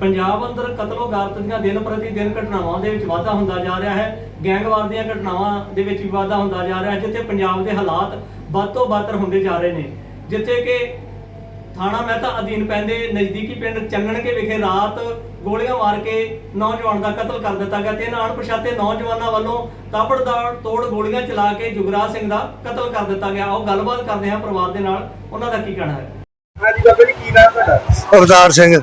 ਪੰਜਾਬ ਅੰਦਰ ਕਤਲੋ ਗਾਰਤ ਦੀਆਂ ਦਿਨ ਪ੍ਰਤੀ ਦਿਨ ਘਟਨਾਵਾਂ ਦੇ ਵਿੱਚ ਵਾਧਾ ਹੁੰਦਾ ਜਾ ਰਿਹਾ ਹੈ ਗੈਂਗਵਾਰ ਦੀਆਂ ਘਟਨਾਵਾਂ ਦੇ ਵਿੱਚ ਵੀ ਵਾਧਾ ਹੁੰਦਾ ਜਾ ਰਿਹਾ ਹੈ ਜਿੱਥੇ ਪੰਜਾਬ ਦੇ ਹਾਲਾਤ ਵੱਧ ਤੋਂ ਬਦਤਰ ਹੁੰਦੇ ਜਾ ਰਹੇ ਨੇ। ਜਿੱਥੇ ਕਿ ਥਾਣਾ ਮਹਿਤਾ ਅਧੀਨ ਪੈਂਦੇ ਨਜ਼ਦੀਕੀ ਪਿੰਡ ਚੰਨਣਕੇ ਵਿਖੇ ਰਾਤ ਗੋਲੀਆਂ ਮਾਰ ਕੇ ਨੌਜਵਾਨ ਦਾ ਕਤਲ ਕਰ ਦਿੱਤਾ ਗਿਆ ਤਿੰਨ ਅਣਪਛਾਤੇ ਨੌਜਵਾਨਾਂ ਵੱਲੋਂ ਤਾਬੜਦਾਰ ਤੋੜ ਗੋਲੀਆਂ ਚਲਾ ਕੇ ਜੁਗਰਾਜ ਸਿੰਘ ਦਾ ਕਤਲ ਕਰ ਦਿੱਤਾ ਗਿਆ। ਆਓ ਗੱਲਬਾਤ ਕਰਦੇ ਹਾਂ ਪਰਿਵਾਰ ਦੇ ਨਾਲ ਉਹਨਾਂ ਦਾ ਕੀ ਕਹਿਣਾ ਹੈ? ਹਾਂਜੀ ਬਾਬਾ ਜੀ ਕੀ ਨਾਮ ਤੁਹਾਡਾ? ਅਵਤਾਰ ਸਿੰਘ।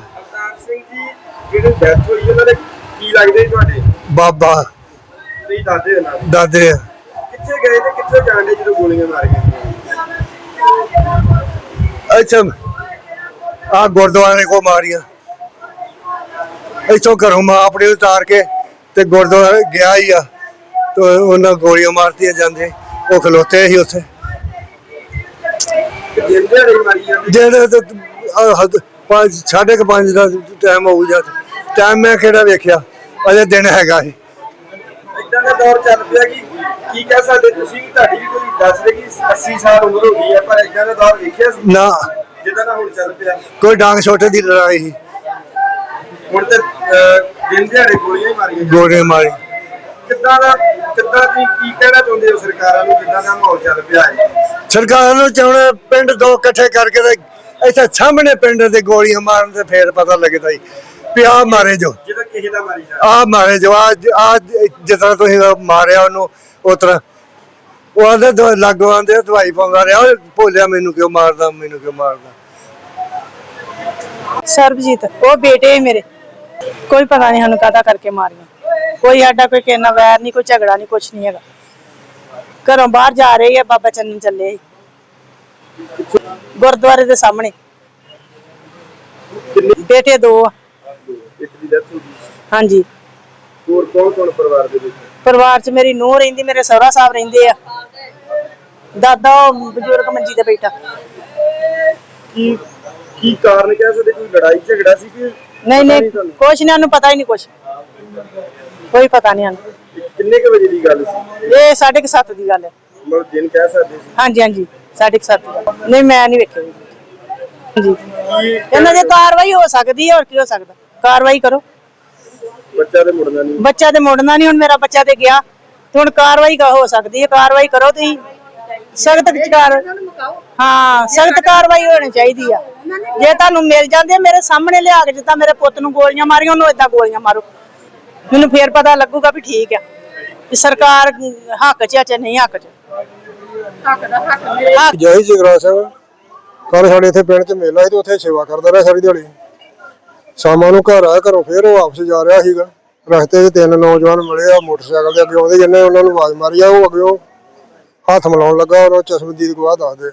ਜਿਹੜੇ ਡੈਥ ਹੋਈ ਉਹਨਾਂ ਦੇ ਕੀ ਲੱਗਦੇ ਸੀ ਤੁਹਾਡੇ? ਬਾਬਾ। ਤੁਸੀਂ ਦੱਸਦੇ ਹੋ ਨਾ ਦਾਦੇ ਕਿੱਥੇ ਗਏ ਤੇ ਕਿੱਥੇ ਜਾਣਦੇ ਜਦੋਂ ਗੋਲੀਆਂ ਮਾਰ ਗਏ ਅੱਛਾ। ਆ ਗੁਰਦੁਆਰੇ ਕੋ ਮਾਰੀਆਂ। ਇੱਥੋਂ ਘਰੋਂ ਮਾਂ ਆਪਣੇ ਉਤਾਰ ਕੇ ਤੇ ਗੁਰਦੁਆਰੇ ਗਿਆ ਹੀ ਆ। ਤੇ ਉਹਨਾਂ ਗੋਲੀਆਂ ਮਾਰਤੀਆਂ ਜਾਂਦੇ। ਉਹ ਖਲੋਤੇ ਸੀ ਉੱਥੇ। ਤੇ ਜਾਂਦੇ ਜਿਹੜੇ ਤੇ ਆਹ ਹੱਦ- ਪੰਜ ਸਾਢੇ ਕੁ ਪੰਜ ਦਾ ਟਾਈਮ ਹੋਊ ਜਾਂ ਟਾਈਮ ਮੈਂ ਕਿਹੜਾ ਵੇਖਿਆ? ਅਜੇ ਦਿਨ ਹੈਗਾ ਸੀ। ਇਦਾਂ ਦਾ ਦੌਰ ਚੱਲ ਪਿਆ ਕਿ ਕੀ ਕਹਿ ਸਕਦੇ ਤੁਸੀਂ ਵੀ ਤੁਹਾਡੀ ਵੀ ਕੋਈ ਦੱਸ ਰਹੇ ਕਿ 80 ਸਾਲ ਉਮਰ ਹੋ ਗਈ ਹੈ ਪਰ ਇਦਾਂ ਦਾ ਦੌਰ ਵੇਖਿਆ ਸੀ? ਨਾ। ਜਿੱਦਾਂ ਦਾ ਹੁਣ ਚੱਲ ਪਿਆ। ਕੋਈ ਡਾਂਗ ਛੋਟੇ ਦੀ ਲੜਾਈ ਸੀ। ਹੁਣ ਤੇ ਦਿਨ ਦਿਹਾੜੇ ਗੋਲੀਆਂ ਹੀ ਮਾਰੀਆਂ ਜਾਂਦੀਆਂ। ਗੋਲੇ ਮਾਰੀ। ਕਿੱਦਾਂ ਦਾ ਕਿੱਦਾਂ ਤੁਸੀਂ ਕੀ ਕਹਿਣਾ ਚਾਹੁੰਦੇ ਹੋ ਸਰਕਾਰਾਂ ਨੂੰ ਕਿੱਦਾਂ ਦਾ ਮਾਹੌਲ ਚੱਲ ਪਿਆ ਹੈ? ਸਰਕਾਰ ਨੂੰ ਚਾਹੁੰਦੇ ਪਿੰਡ ਦੋ ਇਕੱਠੇ ਕਰਕੇ ਤੇ ਇੱਥੇ ਸਾਹਮਣੇ ਪਿੰਡ ਦੇ ਗੋਲੀਆਂ ਮਾਰਨ ਤੇ ਫੇਰ ਪਤਾ ਲੱਗਦਾ ਹੀ ਆਹ ਮਾਰੇ ਜੋ। ਜਿੱਦਾਂ ਕਿਸੇ ਦਾ ਮਾਰੀ ਜਾ। ਮਾਰੇ ਜੋ ਆ ਜਿੱਦਾਂ ਤੁਸੀਂ ਮਾਰਿਆ ਉਹਨੂੰ ਉਸ ਤਰ੍ਹਾਂ। ਉਹ ਆਂਦੇ ਲਾਗੋ ਆਂਦੇ ਦਵਾਈ ਪਾਉਂਦਾ ਰਿਹਾ ਭੋਲਿਆ ਮੈਨੂੰ ਕਿਉਂ ਮਾਰਦਾ ਮੈਨੂੰ ਕਿਉਂ ਮਾਰਦਾ। ਸਰਬਜੀਤ ਉਹ ਬੇਟੇ ਮੇਰੇ। ਕੋਈ ਪਤਾ ਨਹੀਂ ਸਾਨੂੰ ਕਾਹਦਾ ਕਰਕੇ ਮਾਰੀਆਂ। ਕੋਈ ਸਾਡਾ ਕੋਈ ਕਿੰਨਾ ਵੈਰ ਨਹੀਂ ਕੋਈ ਝਗੜਾ ਨਹੀਂ ਕੁਛ ਨਹੀਂ ਹੈਗਾ। ਘਰੋਂ ਬਾਹਰ ਜਾ ਰਹੇ ਆ ਬਾਬਾ ਚੰਨਨ ਚੱਲੇ। ਗੁਰਦੁਆਰੇ ਦੇ ਸਾਹਮਣੇ। ਬੇਟੇ ਦੋ ਆ। ਇੱਕ ਦੀ ਡੈਥ ਹੋ ਗਈ। ਹਾਂਜੀ। ਹੋਰ ਕੌਣ ਕੌਣ ਪਰਿਵਾਰ ਦੇ ਵਿੱਚ? ਪਰਿਵਾਰ 'ਚ ਮੇਰੀ ਨੂੰਹ ਰਹਿੰਦੀ ਮੇਰੇ ਸਹੁਰਾ ਸਾਹਿਬ ਰਹਿੰਦੇ ਆ। ਦਾਦਾ ਉਹ ਬਜ਼ੁਰਗ ਮੰਜੀ ਤੇ ਬੈਠਾ। ਕੀ ਕੀ ਕਾਰਨ ਕਹਿ ਸਕਦੇ? ਕੋਈ ਲੜਾਈ ਝਗੜਾ ਸੀ ਕਿ ਨਹੀਂ ਨਹੀਂ? ਕੁਛ ਨਹੀਂ ਉਹਨੂੰ ਪਤਾ ਹੀ ਨਹੀਂ ਕੁਛ। ਕੋਈ ਪਤਾ ਨਹੀਂ ਸਾਨੂੰ। ਕਿੰਨੇ ਕੁ ਵਜੇ ਦੀ ਗੱਲ ਸੀ? ਇਹ ਸਾਢੇ ਕੁ ਸੱਤ ਦੀ ਗੱਲ ਹੈ। ਮਤਲਬ ਦਿਨ ਕਹਿ ਸਕਦੇ ਸੀ? ਹਾਂਜੀ ਹਾਂਜੀ ਸਾਢੇ ਕੁ ਸੱਤ। ਦੀ ਗੱਲ। ਨਹੀਂ ਮੈਂ ਨਹੀਂ ਵੇਖਿਆ। ਜੀ ਕੀ ਇਹਨਾਂ ਦੀ ਕਾਰਵਾਈ ਹੋ ਸਕਦੀ ਹੈ ਹੋਰ ਕੀ ਹੋ ਸਕਦਾ? ਕਾਰਵਾਈ ਕਰੋ। ਬੱਚਾ ਤੇ ਮੁੜਨਾ ਨਹੀਂ। ਬੱਚਾ ਤੇ ਮੁੜਨਾ ਨਹੀਂ ਹੁਣ ਮੇਰਾ ਬੱਚਾ ਤੇ ਗਿਆ। ਤੇ ਹੁਣ ਕਾਰਵਾਈ ਕਾ ਹੋ ਸਕਦੀ ਹੈ ਕਾਰਵਾਈ ਕਰੋ ਤੁਸੀਂ। ਸਖਤ ਕਾਰ ਹਾਂ ਸਖਤ ਕਾਰਵਾਈ ਹੋਣੀ ਚਾਹੀਦੀ ਆ। ਜੇ ਤੁਹਾਨੂੰ ਮਿਲ ਜਾਂਦੇ ਮੇਰੇ ਸਾਹਮਣੇ ਲਿਆ ਕੇ ਜਿੱਦਾਂ ਮੇਰੇ ਪੁੱਤ ਨੂੰ ਗੋਲੀਆਂ ਮਾਰੀਆਂ ਉਹਨੂੰ ਏਦਾਂ ਗੋਲੀਆਂ ਮਾਰੋ। ਮੈਨੂੰ ਫੇਰ ਪਤਾ ਲੱਗੂਗਾ ਵੀ ਠੀਕ ਆ। ਵੀ ਸਰਕਾਰ ਹੱਕ 'ਚ ਆ ਚਾਹੇ ਨਹੀਂ ਹੱਕ 'ਚ। ਹੱਕ ਜੈ ਜਗਰਾ ਸਿੰਘ ਕੱਲ ਸਾਡੇ ਇੱਥੇ ਪਿੰਡ 'ਚ ਮੇਲਾ ਸੀ ਤੇ ਉੱਥੇ ਸੇਵਾ ਕਰਦਾ ਰਿਹਾ ਸਾਰੀ ਦਿਹਾੜੀ। ਸ਼ਾਮਾਂ ਨੂੰ ਘਰ ਆਇਆ, ਘਰੋਂ ਫੇਰ ਉਹ ਵਾਪਸ ਜਾ ਰਿਹਾ ਸੀਗਾ। ਰਸਤੇ 'ਚ ਤਿੰਨ ਨੌਜਵਾਨ ਮਿਲੇ ਆ, ਮੋਟਰਸਾਈਕਲ ਤੇ ਅੱਗੇ ਆਉਂਦੇ, ਜਿੰਨੇ ਉਹਨਾਂ ਨੂੰ ਆਵਾਜ਼ ਮਾਰੀ ਆ, ਉਹ ਅੱਗੇ ਹੱਥ ਮਿਲਾਉਣ ਲੱਗਾ, ਉਹਨਾਂ ਚਸ਼ਮਦੀਦ ਗਵਾਹ ਦੱਸਦੇ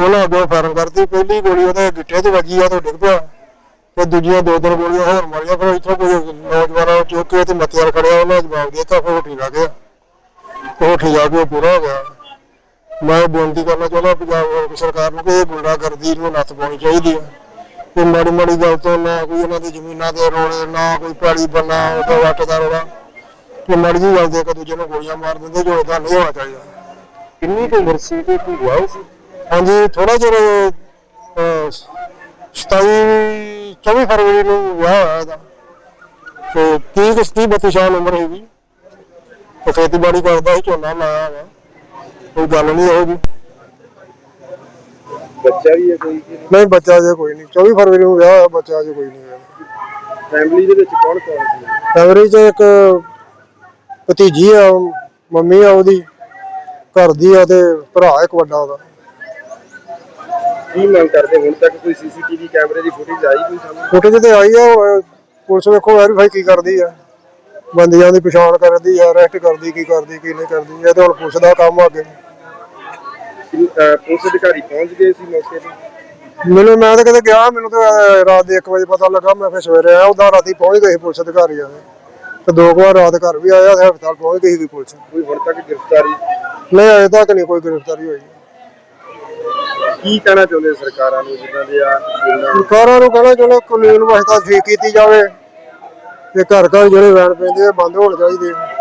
ਉਹਨਾਂ ਅੱਗੇ ਫਾਇਰਿੰਗ ਕਰਤੀ, ਪਹਿਲੀ ਗੋਲੀ ਉਹਦੇ ਗਿੱਟੇ 'ਤੇ ਵੱਜੀ ਆ ਤੇ ਡਿੱਗ ਪਿਆ। ਤੇ ਦੂਜੀਆਂ ਦੋ ਤਿੰਨ ਗੋਲੀਆਂ ਹੋਰ ਮਾਰੀਆਂ, ਫਿਰ ਇੱਥੋਂ ਕੋਈ ਨੌਜਵਾਨਾਂ ਨੂੰ ਚੁੱਕ ਕੇ ਤੇ ਮੱਤਿਆਰ ਖੜਿਆ ਉਹਨਾਂ ਜਵਾਬ ਦੇ ਦਿੱਤਾ, ਫਿਰ ਉਹ ਠੀਕ ਗਿਆ। ਉਹ ਠੀਕ ਕੇ ਪੂਰਾ ਹੋ ਗਿਆ। ਮੈਂ ਬੇਨਤੀ ਕਰਨਾ ਚਾਹੁੰਦਾ, ਪੰਜਾਬ ਸਰਕਾਰ ਨੂੰ ਕਿ ਇਹ ਗੁੰਡਾਗਰਦੀ ਨੂੰ ਨੱਥ ਪਾਉਣੀ ਚਾਹੀਦੀ ਹੈ ਕਿ ਮਾੜੀ ਮਾੜੀ ਗੱਲ ਤੋਂ ਨਾ ਕੋਈ ਇਹਨਾਂ ਦੀ ਜ਼ਮੀਨਾਂ ਦੇ ਰੋਲੇ ਨਾ ਕੋਈ ਪੈੜੀ ਬੰਨਾ ਉਹਦਾ ਵੱਟ ਦਾ ਰੋਲਾ। ਕਿ ਮਾੜੀ ਜਿਹੀ ਗੱਲ ਦੇ ਇੱਕ ਦੂਜੇ ਨੂੰ ਗੋਲੀਆਂ ਮਾਰ ਦਿੰਦੇ ਜੋ ਇਦਾਂ ਨਹੀਂ ਹੋਣਾ ਚਾਹੀਦਾ। ਕਿੰਨੀ ਕੁ ਉਮਰ ਸੀ ਤੇ ਕੋਈ ਵਿਆਹ ਸੀ? ਹਾਂਜੀ ਥੋੜਾ ਜਿਹਾ ਅਹ, 27 24 ਫਰਵਰੀ ਨੂੰ ਵਿਆਹ ਹੋਇਆ ਇਹਦਾ। ਤੇ 30 ਕੁ 30 32 ਸਾਲ ਉਮਰ ਹੈਗੀ ਉਹ ਖੇਤੀਬਾੜੀ ਕਰਦਾ ਸੀ ਝੋਨਾ ਲਾਇਆ ਹੋਇਆ ਕੋਈ ਗੱਲ ਨਹੀਂ ਜੀ ਬੱਚਾ ਵੀ ਹੈ ਕੋਈ ਕਿ ਨਹੀਂ ਬੱਚਾ ਜੇ ਕੋਈ ਨਹੀਂ। 24 ਫਰਵਰੀ ਨੂੰ ਵਿਆਹ ਹੋਇਆ ਬੱਚਾ ਜੇ ਕੋਈ ਨਹੀਂ ਹੋਇਆ। ਫੈਮਿਲੀ ਦੇ ਵਿੱਚ ਕੌਣ ਕੌਣ ਸੀ? ਐਵਰੇਜ ਇੱਕ ਭਤੀਜੀ ਆ ਮੰਮੀ ਆ ਉਹਦੀ ਘਰ ਦੀ ਆ ਤੇ ਭਰਾ ਇੱਕ ਵੱਡਾ ਉਹਦਾ। ਕੀ ਮੰਗ ਕਰਦੇ? ਹੁਣ ਤੱਕ ਕੋਈ ਸੀਸੀਟੀਵੀ ਕੈਮਰੇ ਦੀ ਫੁਟੇਜ ਆਈ ਕੋਈ ਸਾਹਮਣੇ? ਫੁਟੇਜ ਤੇ ਆਈ ਆ ਉਹ ਪੁਲਿਸ ਵੇਖੋ ਵੈਰੀਫਾਈ ਕੀ ਕਰਦੀ ਆ। ਬੰਦਿਆਂ ਦੀ ਪਛਾਣ ਕਰਦੀ ਆ ਅਰੈਸਟ ਕਰਦੀ ਕੀ ਕਰਦੀ ਕੀ ਨਹੀਂ ਕਰਦੀ। ਇਹ ਤੇ ਹੁਣ ਪੁਲਿਸ ਦਾ ਕੰਮ ਆ ਅੱਗੇ। ਕਿੰਨੀ- ਅਹ ਪੁਲਿਸ ਅਧਿਕਾਰੀ ਪਹੁੰਚ ਗਏ ਸੀ ਮੌਕੇ ਤੇ? ਮੈਨੂੰ ਮੈਂ ਤਾਂ ਕਦੇ ਗਿਆ ਮੈਨੂੰ ਤਾਂ ਅਹ, ਰਾਤ ਦੇ 1 ਵਜੇ ਪਤਾ ਲੱਗਾ ਮੈਂ ਫਿਰ ਸਵੇਰੇ ਆਇਆ ਉਦਾਂ ਰਾਤੀ ਪਹੁੰਚ ਗਏ ਸੀ ਪੁਲਿਸ ਅਧਿਕਾਰੀ ਆ ਤੇ ਦੋ ਕੁ ਵਾਰ ਰਾਤ ਘਰ ਵੀ ਆਇਆ ਤੇ ਹਸਪਤਾਲ ਪਹੁੰਚ ਗਈ ਸੀ ਪੁਲਿਸ। ਕੋਈ ਹੁਣ ਤੱਕ ਗ੍ਰਿਫਤਾਰੀ? ਨਹੀਂ ਅਜੇ ਤੱਕ ਨਹੀਂ ਕੋਈ ਗ੍ਰਿਫਤਾਰੀ ਹੋਈ। ਕੀ ਕਹਿਣਾ ਚਾਹੁੰਦੇ ਸਰਕਾਰਾਂ ਨੂੰ ਜਿੱਦਾਂ ਦੇ ਆ ਸਰਕਾਰਾਂ ਨੂੰ ਕਹਿਣਾ ਚਾਹੁੰਦਾ ਕਾਨੂੰਨ ਵਿਵਸਥਾ ਠੀਕ ਕੀਤੀ ਜਾਵੇ। ਤੇ ਘਰ ਘਰ ਜਿਹੜੇ ਵੈਨ ਪੈਂਦੇ ਆ ਬੰਦ ਹੋਣੇ ਚਾਹੀਦੇ ਆ।